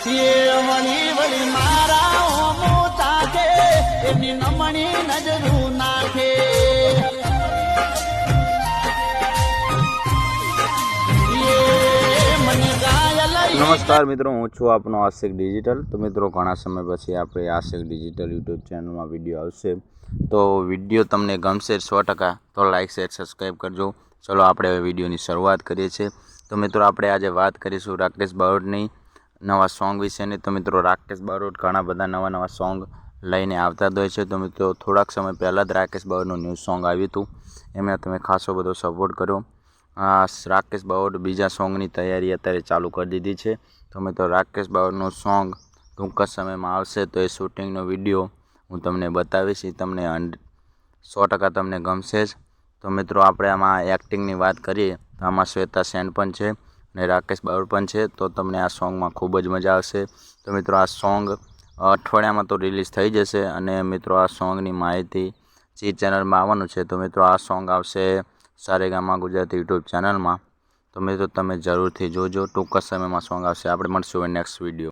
વળી વળી મારા ઓમો તાકે એમની નમણી નજરું નાખે. નમસ્કાર મિત્રો, હું છું આપનો આશિક ડિજિટલ. તો મિત્રો, ઘણા સમય પછી આપણે આશિક ડિજિટલ યુટ્યુબ ચેનલમાં વીડિયો આવશે. તો વીડિયો તમને ગમશે સો ટકા, તો લાઇક શેર સબસ્ક્રાઈબ કરજો. ચલો, આપણે હવે વિડીયોની શરૂઆત કરીએ છીએ. તો મિત્રો, આપણે આજે વાત કરીશું રાકેશ બારોટની નવા સોંગ વિશેની તો મિત્રો રાકેશ બારોટ ઘણા બધા નવા નવા સોંગ લઈને આવતા જ હોય છે. તો મિત્રો થોડાક સમય પહેલાં જ રાકેશ બારોટનું ન્યૂ સોંગ આવ્યું હતું. એમને તમે ખાસો બધો સપોર્ટ કર્યો. આ રાકેશ બારોટ બીજા સોંગની તૈયારી અત્યારે ચાલુ કરી દીધી છે. તો મિત્રો રાકેશ બારોટનું સોંગ ટૂંક સમયમાં આવશે. તો એ શૂટિંગનો વીડિયો હું તમને બતાવીશ. એ તમને સો ટકા તમને ગમશે જ. તો મિત્રો આપણે આમાં એક્ટિંગની વાત કરીએ તો આમાં શ્વેતા સેન પણ છે. અને રાકેશ બારોટ પણ છે, તો તમને આ સોંગમાં ખૂબ જ મજા આવશે. તો મિત્રો, આ સોંગ અઠવાડિયામાં તો રિલીઝ થઈ જશે અને મિત્રો, આ સોંગની માહિતી જી ચેનલમાં આવવાનું છે, તો મિત્રો, આ સોંગ આવશે સારેગામા ગુજરાતી યુટ્યુબ ચેનલમાં. તો મિત્રો, તમે જરૂરથી જોજો. ટૂંક સમયમાં સોંગ આવશે. આપણે મળશું નેક્સ્ટ વીડિયો